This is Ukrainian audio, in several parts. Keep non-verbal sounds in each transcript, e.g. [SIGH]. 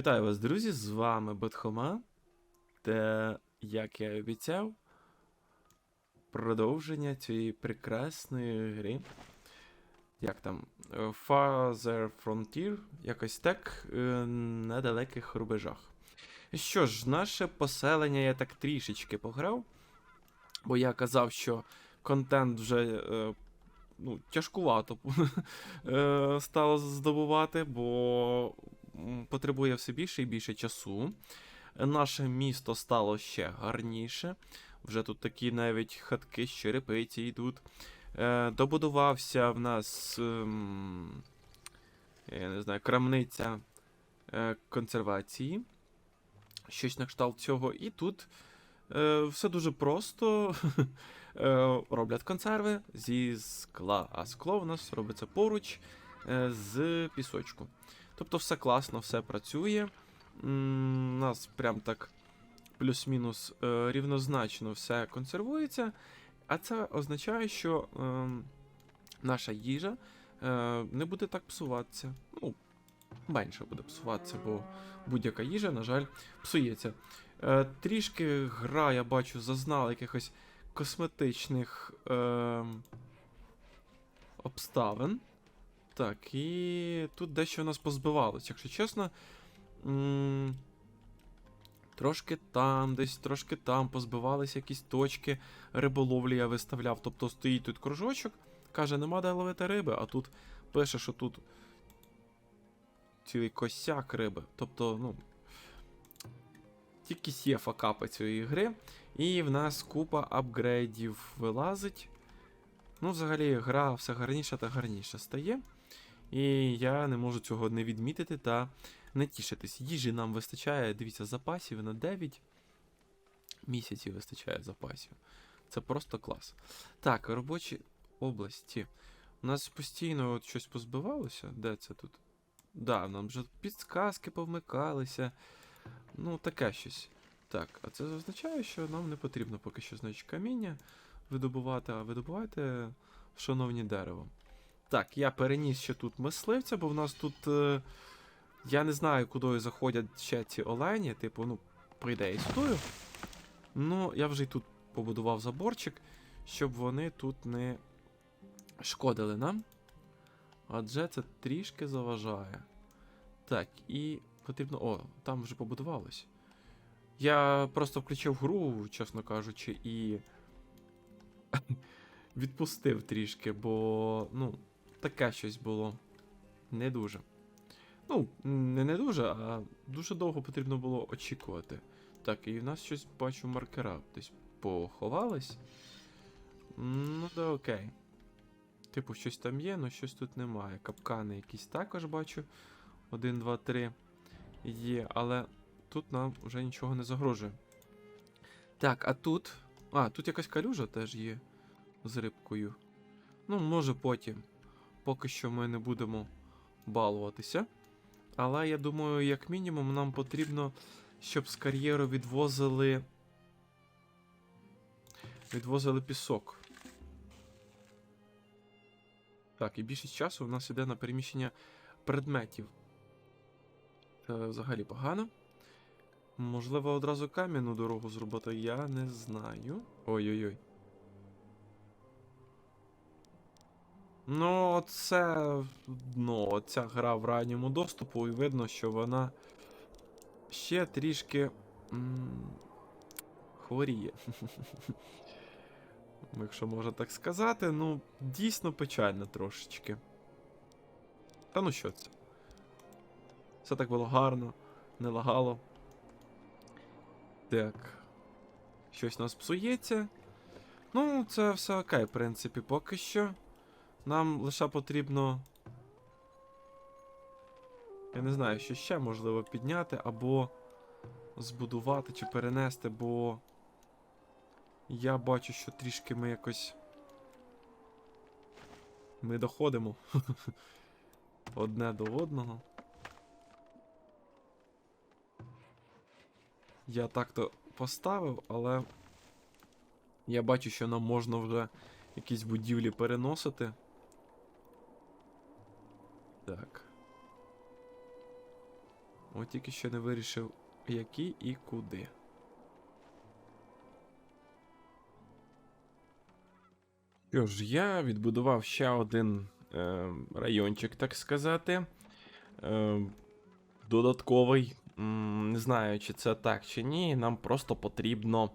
Вітаю вас, друзі! З вами Бетхома. Та, як я і обіцяв, продовження цієї прекрасної гри. Як там? Farther Frontier, якось так, е, на далеких рубежах. Що ж, наше поселення я так трішечки пограв, бо я казав, що контент вже е, ну, тяжкувато [LAUGHS] е, стало здобувати, бо потребує все більше і більше часу. Наше місто стало ще гарніше. Вже тут такі навіть хатки з черепиці йдуть. Е, добудувався в нас, ем, я не знаю, крамниця е, консервації. Щось на кшталт цього. І тут е, все дуже просто. [LAUGHS] Е, роблять консерви зі скла, а скло в нас робиться поруч е, з пісочку. Тобто все класно, все працює. У нас прям так плюс-мінус е, рівнозначно все консервується. А це означає, що е, наша їжа е, не буде так псуватися. Ну, менше буде псуватися, бо будь-яка їжа, на жаль, псується. Е, трішки гра, я бачу, зазнала якихось косметичних е, обставин. Так, і тут дещо у нас позбивалось, якщо чесно. Трошки там, десь трошки там позбивалися якісь точки риболовлі я виставляв. Тобто стоїть тут кружочок, каже, нема де ловити риби, а тут пише, що тут цілий косяк риби. Тобто, ну. Тільки є факапи цієї гри. І в нас купа апгрейдів вилазить. Ну, взагалі, гра все гарніше та гарніше стає. І я не можу цього не відмітити та не тішитись. Їжі нам вистачає, дивіться, запасів на 9 місяців вистачає запасів. Це просто клас. Так, робочі області. У нас постійно от щось позбивалося. Де це тут? Да, нам вже підсказки повмикалися. Ну, таке щось. Так, а це означає, що нам не потрібно поки що, значить, каміння видобувати, а видобувати, шановні дерево. Так, я переніс ще тут мисливця, бо в нас тут. Е, я не знаю, куди заходять ще ці олені. Типу, ну, по ідеї. Ну, я вже й тут побудував заборчик, щоб вони тут не шкодили нам. Адже це трішки заважає. Так, і потрібно. О, там вже побудувалось. Я просто включив гру, чесно кажучи, і. [LAUGHS] відпустив трішки, бо, ну, таке щось було. Не дуже. Ну, не не дуже, а дуже довго потрібно було очікувати. Так, і в нас щось бачу маркера десь поховались. Ну, да окей. Типу, щось там є, але щось тут немає. Капкани якісь також бачу. Один, два, три є, але тут нам вже нічого не загрожує. Так, а тут. А, тут якась калюжа теж є з рибкою. Ну, може потім. Поки що ми не будемо балуватися. Але я думаю, як мінімум, нам потрібно, щоб з кар'єру відвозили. Відвозили пісок. Так, і більшість часу у нас іде на переміщення предметів. Це взагалі погано. Можливо, одразу кам'яну дорогу зробити, я не знаю. Ой-ой-ой. Ну, це. Ну, ця гра в ранньому доступу, і видно, що вона ще трішки. М хворіє. [LAUGHS] Якщо можна так сказати, ну, дійсно печально трошечки. Та ну що це? Все так було гарно, не лагало. Так. Щось у нас псується. Ну, це все окей, в принципі, поки що. Нам лише потрібно. Я не знаю, що ще можливо підняти, або збудувати чи перенести, бо. Я бачу, що трішки ми якось. Ми доходимо [LAUGHS] одне до одного. Я так-то поставив, але я бачу, що нам можна вже якісь будівлі переносити. Так. От тільки ще не вирішив, які і куди. Що ж, я відбудував ще один е, райончик, так сказати. Е, додатковий. Не знаю, чи це так чи ні. Нам просто потрібно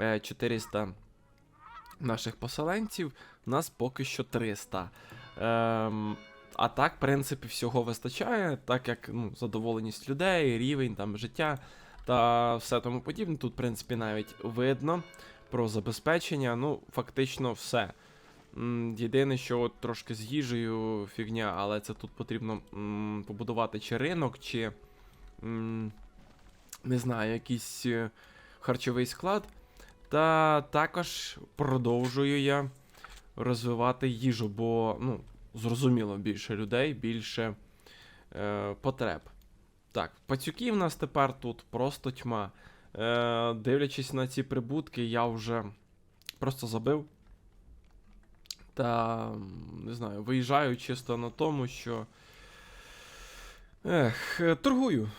е, 400 наших поселенців. Нас поки що 300. Ем, а так, в принципі, всього вистачає, так як ну, задоволеність людей, рівень там життя та все тому подібне. Тут, в принципі, навіть видно про забезпечення. Ну, фактично, все. Єдине, що от трошки з їжею фігня, але це тут потрібно м, побудувати чи ринок, чи м, не знаю, якийсь е, харчовий склад. Та також продовжую я розвивати їжу, бо, ну, зрозуміло, більше людей, більше е, потреб. Так, пацюків в нас тепер тут просто тьма. Е, дивлячись на ці прибутки, я вже просто забив. Та не знаю, виїжджаю чисто на тому, що. Ех, торгую.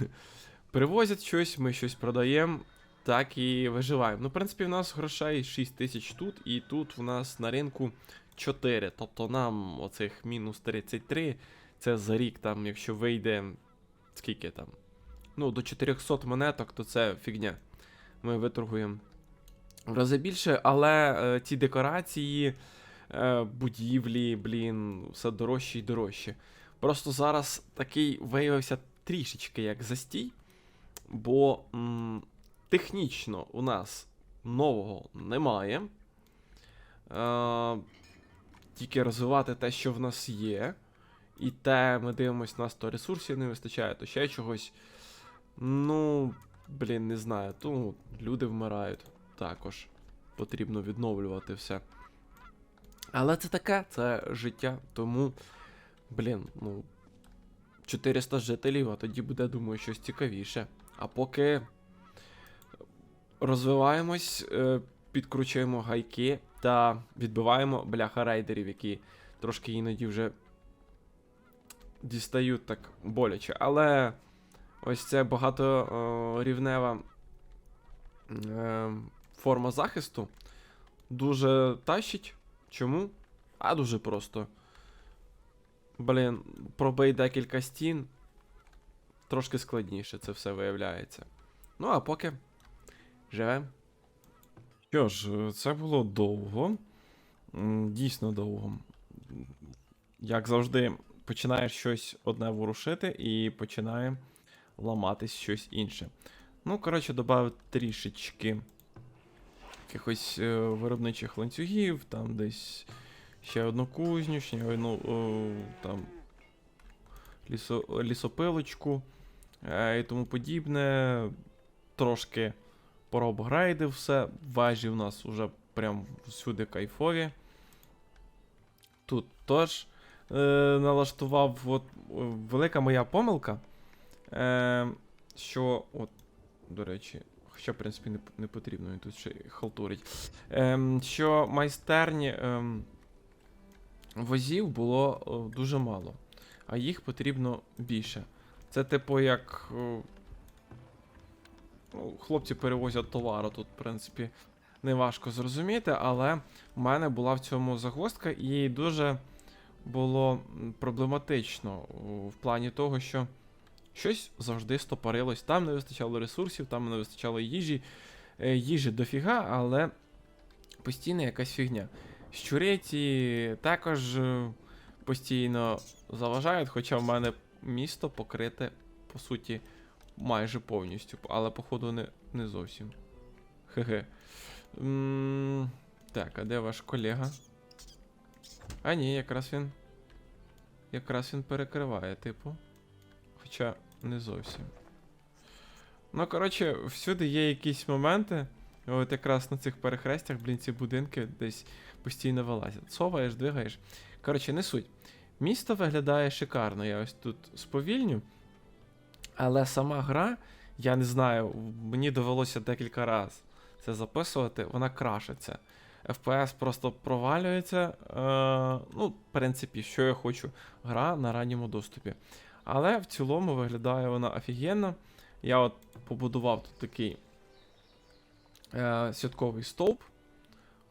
[LAUGHS] Привозять щось, ми щось продаємо, так і виживаємо. Ну, в принципі, в нас грошей 6 тисяч тут, і тут в нас на ринку 4. Тобто нам оцих мінус 33, це за рік, там, якщо вийде. Скільки там? Ну, до 400 монеток, то це фігня. Ми виторгуємо в рази більше, але е, ті декорації, е, будівлі, блін, все дорожче і дорожче. Просто зараз такий виявився трішечки як застій, бо м, технічно у нас нового немає. Е, тільки розвивати те, що в нас є. І те, ми дивимося, нас то ресурсів не вистачає, то ще чогось. Ну, блін, не знаю. То люди вмирають також. Потрібно відновлювати все. Але це таке, це життя, тому. Блін, ну. 400 жителів, а тоді буде, думаю, щось цікавіше. А поки розвиваємось, е, підкручуємо гайки та відбиваємо бляха рейдерів, які трошки іноді вже дістають так боляче. Але ось це багаторівнева е, форма захисту дуже тащить. Чому? А дуже просто. Блін, пробий декілька стін. Трошки складніше це все виявляється. Ну, а поки живемо. Що ж, е, це було довго. Дійсно довго. Як завжди, починаєш щось одне ворушити і починає ламатись щось інше. Ну, коротше, додав трішечки якихось е, виробничих ланцюгів, там десь ще одну кузню, ще одну о, там лісо, лісопилочку е, і тому подібне. Трошки поробгрейдив все. Важі в нас вже прям всюди кайфові. Тут теж е, налаштував от, велика моя помилка. Е, що, от, до речі, хоча, в принципі, не, не потрібно, він тут ще халтурить. Е, що майстерні е, возів було дуже мало, а їх потрібно більше. Це, типу, як. Ну, хлопці перевозять товару тут, в принципі, не важко зрозуміти, але в мене була в цьому загвоздка, і дуже було проблематично в плані того, що щось завжди стопорилось. Там не вистачало ресурсів, там не вистачало їжі. Е, Їжі дофіга, але постійно якась фігня. Щуриці також е, постійно заважають, хоча в мене місто покрите, по суті, майже повністю, але походу не, не зовсім. Хе-хе. Так, а де ваш колега? А ні, якраз він. Якраз він перекриває, типу. Хоча не зовсім. Ну, коротше, всюди є якісь моменти. От якраз на цих перехрестях, блін, ці будинки десь постійно вилазять. Соваєш, двигаєш. Коротше, не суть. Місто виглядає шикарно. Я ось тут сповільню. Але сама гра, я не знаю, мені довелося декілька разів це записувати, вона крашиться. FPS просто провалюється. Е, ну, в принципі, що я хочу, гра на ранньому доступі. Але в цілому виглядає вона офігенно. Я от побудував тут такий е, святковий стовп.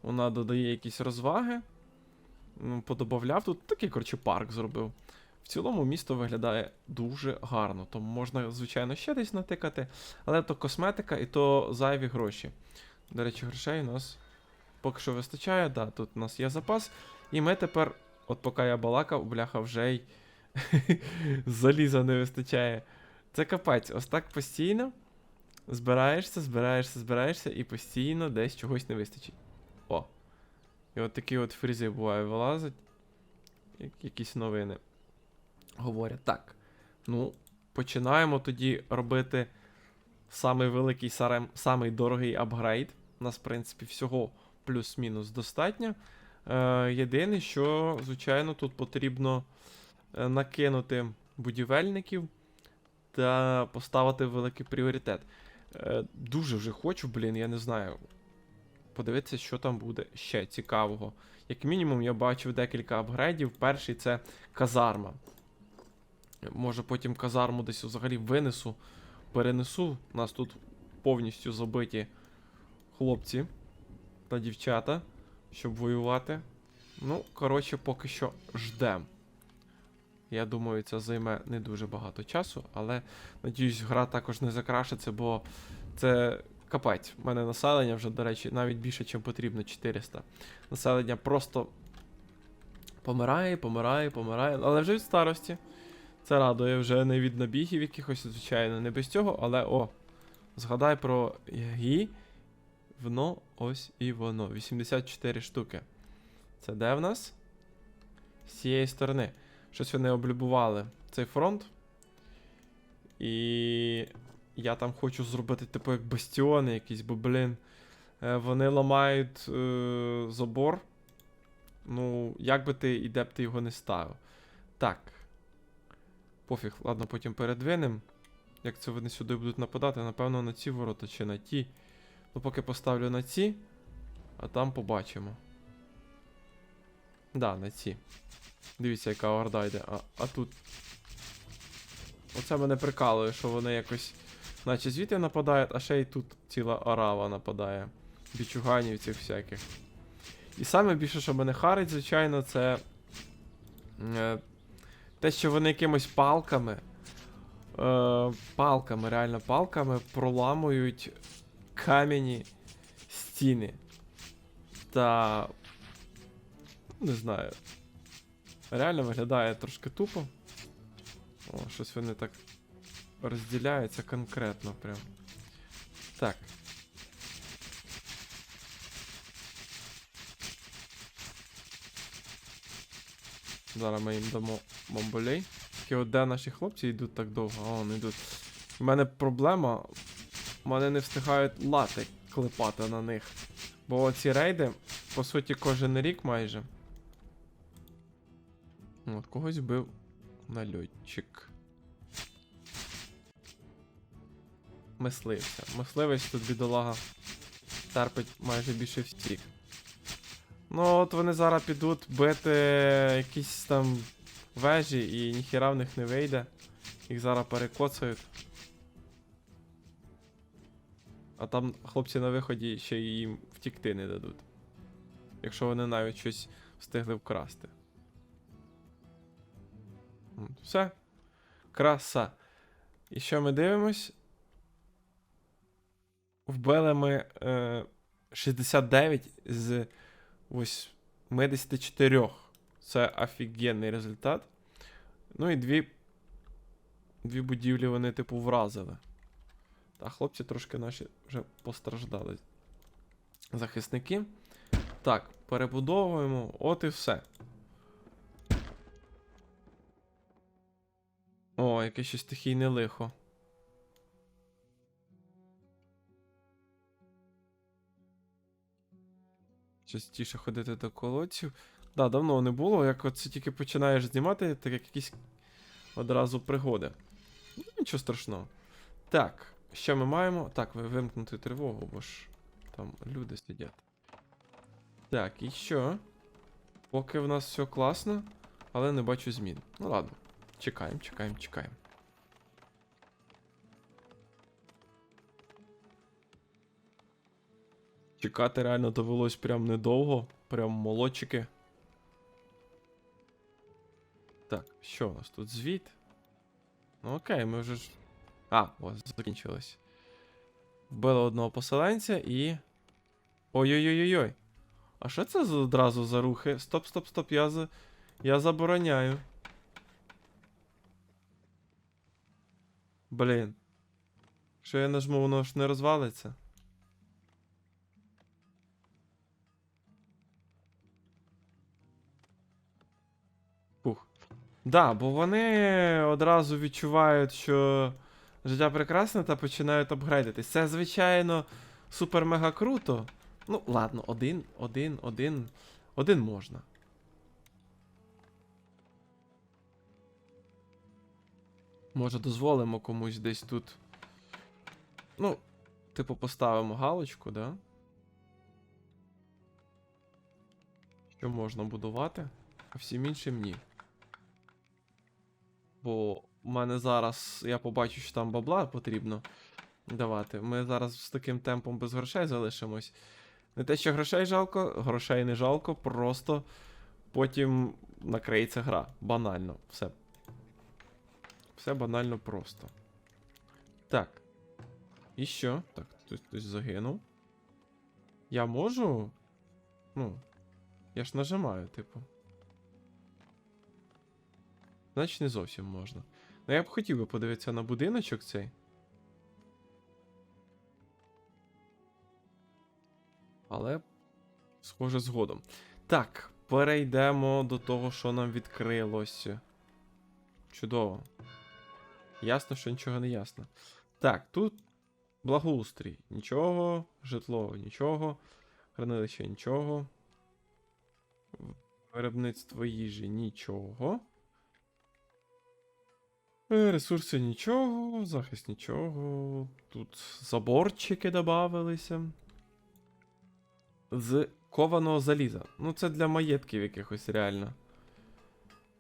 Вона додає якісь розваги. Ну, Подобавляв тут такий, коротше, парк зробив. В цілому місто виглядає дуже гарно. Тому можна, звичайно, ще десь натикати. Але то косметика і то зайві гроші. До речі, грошей у нас поки що вистачає. Да, тут у нас є запас. І ми тепер, от поки я балакав, бляха, вже й [LAUGHS] заліза не вистачає. Це капець, ось так постійно. Збираєшся, збираєшся, збираєшся, і постійно десь чогось не вистачить. О. І от такі от фрізи буває вилазять. Як, якісь новини. Говорять. Так. Ну, починаємо тоді робити самий великий, самий дорогий апгрейд. У нас, в принципі, всього плюс-мінус достатньо. Е, єдине, що, звичайно, тут потрібно е, накинути будівельників та поставити великий пріоритет. Е, дуже вже хочу, блін, я не знаю. Подивитися, що там буде ще цікавого. Як мінімум, я бачив декілька апгрейдів. Перший це казарма. Може потім казарму десь взагалі винесу, перенесу. Нас тут повністю забиті хлопці та дівчата, щоб воювати. Ну, коротше, поки що ждем. Я думаю, це займе не дуже багато часу, але надіюсь, гра також не закрашиться, бо це капець. У мене населення вже, до речі, навіть більше, ніж потрібно 400. Населення просто помирає, помирає, помирає, але вже від старості. Це радує вже не від набігів якихось, звичайно, не без цього, але о, згадай про гі. Воно ось і воно. 84 штуки. Це де в нас? З цієї сторони. Щось вони облюбували цей фронт. І я там хочу зробити, типу, як бастіони якісь, бо, блін. е, Вони ламають е, забор. Ну, як би ти і де б ти його не ставив. Так. Пофіг, ладно, потім передвинем. Як це вони сюди будуть нападати? Напевно, на ці ворота чи на ті. Ну, поки поставлю на ці, а там побачимо. Да, на ці. Дивіться, яка орда йде. А, а тут. Оце мене прикалує, що вони якось. Наче звідти нападають, а ще й тут ціла орава нападає. Бічуганів цих всяких. І саме більше, що мене харить, звичайно, це. Те, що вони якимось палками. Е, палками, реально палками проламують кам'яні стіни. Та. Не знаю. Реально виглядає трошки тупо. О, щось вони так розділяються конкретно прям. Так. Зараз ми їм дамо бомболей. Тільки от де наші хлопці йдуть так довго, а вони йдуть. У мене проблема. У мене не встигають лати клепати на них. Бо ці рейди, по суті, кожен рік майже. От когось бив нальотчик. Мисливця. Мисливець тут бідолага терпить майже більше всіх. Ну, от вони зараз підуть бити якісь там вежі і ніхіра в них не вийде. Їх зараз перекоцають. А там хлопці на виході ще їм втікти не дадуть. Якщо вони навіть щось встигли вкрасти. Все. Краса. І що ми дивимось? Вбили ми е, 69 з 84. Це офігенний результат. Ну і дві. Дві будівлі вони, типу, вразили. Та хлопці трошки наші вже постраждали. Захисники. Так, перебудовуємо. От і все. О, яке щось стихійне лихо. Частіше ходити до колодців. Да, давно не було. Як от тільки починаєш знімати, так як якісь одразу пригоди. Ну, нічого страшного. Так, що ми маємо? Так, ви вимкнути тривогу, бо ж там люди сидять. Так, і що? Поки в нас все класно, але не бачу змін. Ну ладно. Чекаємо, чекаємо, чекаємо. Чекати реально довелось прям недовго. Прям молодчики. Так, що у нас тут? Звіт? Ну окей, ми вже ж. А, ось, закінчилось. Вбили одного поселенця і. Ой-ой-ой-ой. А що це одразу за рухи? Стоп, стоп, стоп, я за. Я забороняю. Блін. Що я нажму, воно ж не розвалиться. Да, бо вони одразу відчувають, що життя прекрасне та починають апгрейдитись. Це, звичайно, супер-мега круто. Ну, ладно, один, один, один. Один можна. Може, дозволимо комусь десь тут. Ну, типу, поставимо галочку, да? Що можна будувати, а всім іншим ні. Бо в мене зараз я побачу, що там бабла потрібно давати. Ми зараз з таким темпом без грошей залишимось. Не те, що грошей жалко, грошей не жалко, просто потім накриється гра. Банально. Все. Все банально просто. Так. І що? Так, тут хтось загинув. Я можу. Ну. Я ж нажимаю, типу. Значить, не зовсім можна. Ну, я б хотів би подивитися на будиночок цей. Але, схоже, згодом. Так, перейдемо до того, що нам відкрилося. Чудово. Ясно, що нічого не ясно. Так, тут благоустрій. Нічого. Житло нічого. Хранилище нічого. Виробництво їжі нічого. Е, Ресурси нічого, захист нічого. Тут заборчики додавалися. З кованого заліза. Ну, це для маєтків якихось реально.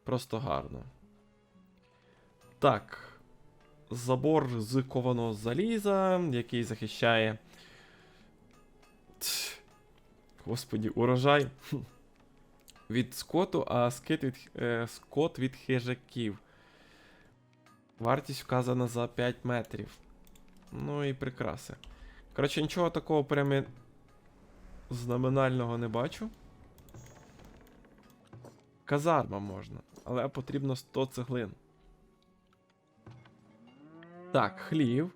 Просто гарно. Так. Забор з кованого заліза, який захищає. Ть. Господі, урожай. Від скоту, а скит від, е, скот від хижаків. Вартість вказана за 5 метрів. Ну і прикраси. Коротше, нічого такого прямо знаменального не бачу. Казарма можна, але потрібно 100 цеглин. Так, хлів.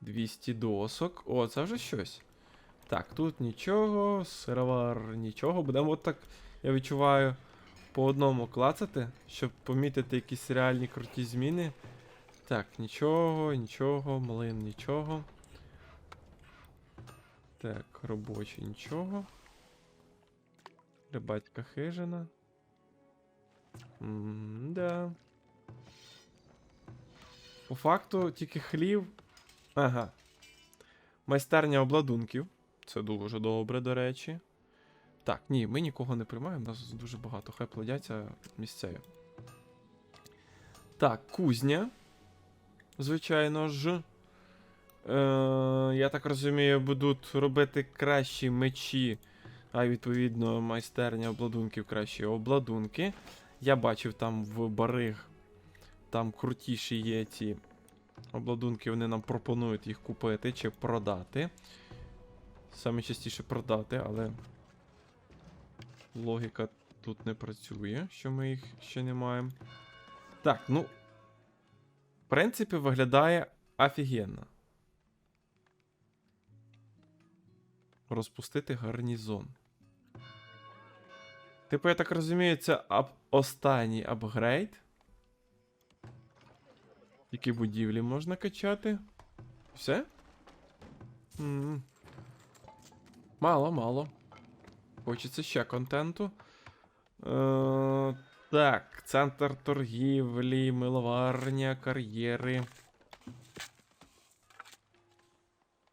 200 досок. О, це вже щось. Так, тут нічого, сировар нічого. Будемо от я відчуваю, по одному клацати, щоб помітити якісь реальні круті зміни. Так, нічого, нічого, млин, нічого. Так, робочий нічого. Рибацька хижина. М-да. По факту тільки хлів. Ага. Майстерня обладунків. Це дуже добре, до речі. Так, ні, ми нікого не приймаємо, нас дуже багато. Хай плодяться місцеві. Так, кузня. Звичайно ж. Е, я так розумію, будуть робити кращі мечі, а відповідно, майстерня обладунків кращі обладунки. Я бачив там в бариг, там крутіші є ці обладунки, вони нам пропонують їх купити чи продати. Саме частіше продати, але логіка тут не працює, що ми їх ще не маємо. Так, ну. Принципі, виглядає офігенно. Розпустити гарнізон. Типу, я так розумію, це останній апгрейд. Які будівлі можна качати? Все? м Мало, мало. Хочеться ще контенту. Е, так, центр торгівлі, миловарня, кар'єри.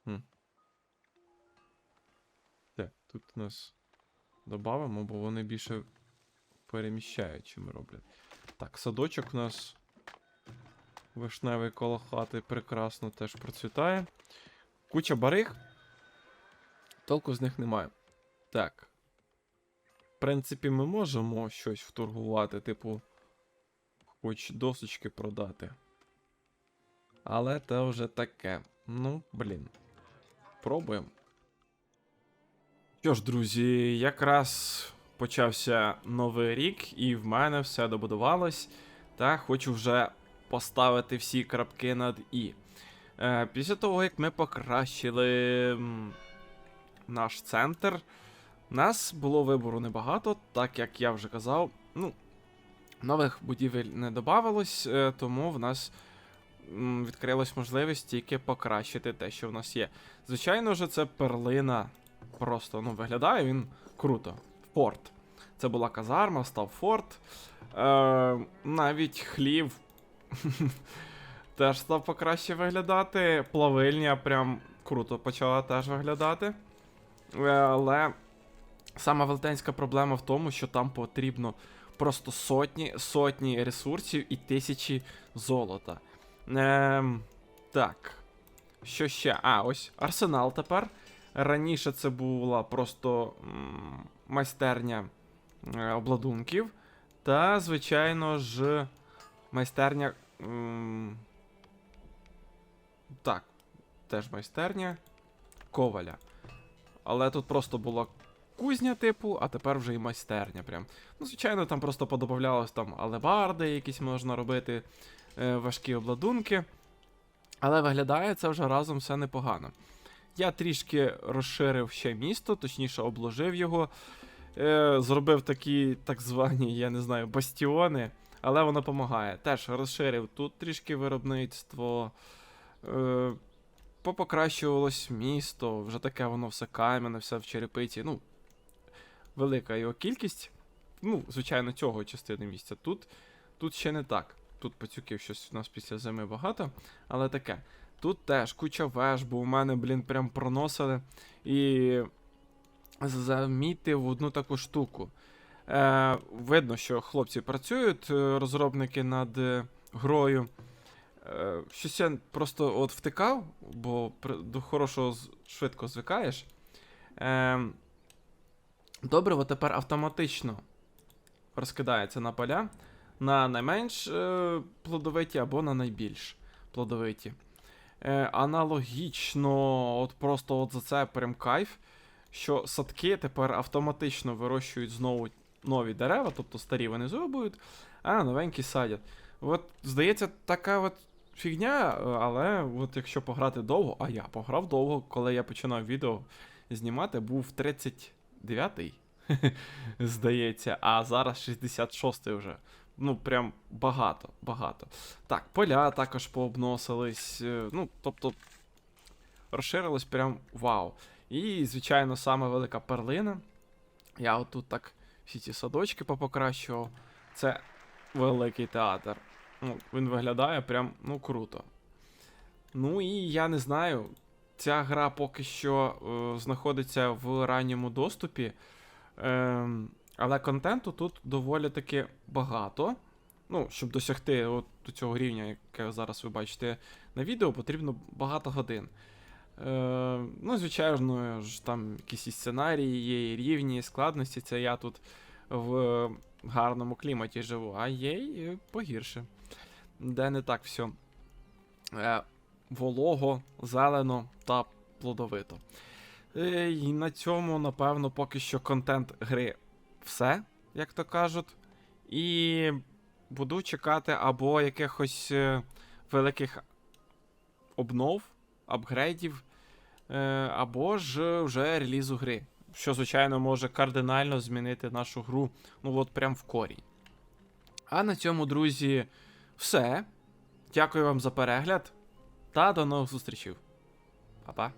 Хм. Так, тут у нас додамо, бо вони більше переміщають, чим роблять. Так, садочок у нас вишневий коло хати прекрасно теж процвітає. Куча бариг. Толку з них немає. Так. Принципі, ми можемо щось вторгувати, типу, хоч досочки продати. Але це вже таке. Ну, блін. Пробуємо. Що ж, друзі, якраз почався новий рік, і в мене все добудувалось. Та хочу вже поставити всі крапки над І. Е, після того, як ми покращили наш центр, нас було вибору небагато, так як я вже казав, ну, нових будівель не додавалось, е, тому в нас відкрилась можливість тільки покращити те, що в нас є. Звичайно ж, це перлина. Просто ну, виглядає він круто. Форт. Це була казарма, став форт. Е, навіть хлів [LAUGHS] теж став покраще виглядати. Плавильня прям круто почала теж виглядати. Е, але сама велетенська проблема в тому, що там потрібно просто сотні, сотні ресурсів і тисячі золота. Ем, так. Що ще? А, ось арсенал тепер. Раніше це була просто м, майстерня е, обладунків. Та, звичайно ж, майстерня. Так, теж майстерня коваля. Але тут просто була кузня, типу, а тепер вже і майстерня. Прям. Ну, звичайно, там просто подобавлялось там алебарди, якісь можна робити, е, важкі обладунки. Але виглядає це вже разом все непогано. Я трішки розширив ще місто, точніше обложив його. Е, зробив такі так звані, я не знаю, бастіони, але воно допомагає. Теж розширив тут трішки виробництво. Е, попокращувалось місто, вже таке воно все кам'яне, все в черепиці. Ну, велика його кількість. Ну, звичайно, цього частини місця. Тут, тут ще не так. Тут пацюків щось у нас після зими багато, але таке. Тут теж куча веж, бо у мене, блін, прям проносили. І замітив одну таку штуку. Е, видно, що хлопці працюють, е, розробники над е, грою. Е, щось я просто от втикав, бо до хорошого швидко звикаєш. Е, добриво тепер автоматично розкидається на поля на найменш е, плодовиті або на найбільш плодовиті. Е, аналогічно, от просто от за це прям кайф, що садки тепер автоматично вирощують знову нові дерева, тобто старі вони зрубують, а новенькі садять. От, здається, така от фігня, е, але от якщо пограти довго, а я пограв довго, коли я починав відео знімати, був 39-й, [LAUGHS] здається, а зараз 66-й вже. Ну, прям багато, багато. Так, поля також пообносились. е, Ну, тобто, розширилось прям вау. І, звичайно, саме велика перлина. Я отут так всі ці садочки попокращував. Це великий театр. Ну, він виглядає прям ну, круто. Ну і я не знаю. Ця гра поки що е, знаходиться в ранньому доступі. Ем, але контенту тут доволі таки багато. Ну, щоб досягти от цього рівня, яке зараз ви бачите на відео, потрібно багато годин. Е, ну, звичайно ж, там якісь сценарії є, і рівні, і складності. Це я тут в гарному кліматі живу, а є й погірше. Де не так все е, волого, зелено та плодовито. Е, і на цьому, напевно, поки що контент гри все, як то кажуть. І буду чекати або якихось е, великих обнов, апгрейдів, е, або ж вже релізу гри. Що, звичайно, може кардинально змінити нашу гру, ну от прям в корінь. А на цьому, друзі, все. Дякую вам за перегляд та до нових зустрічей. Па-па.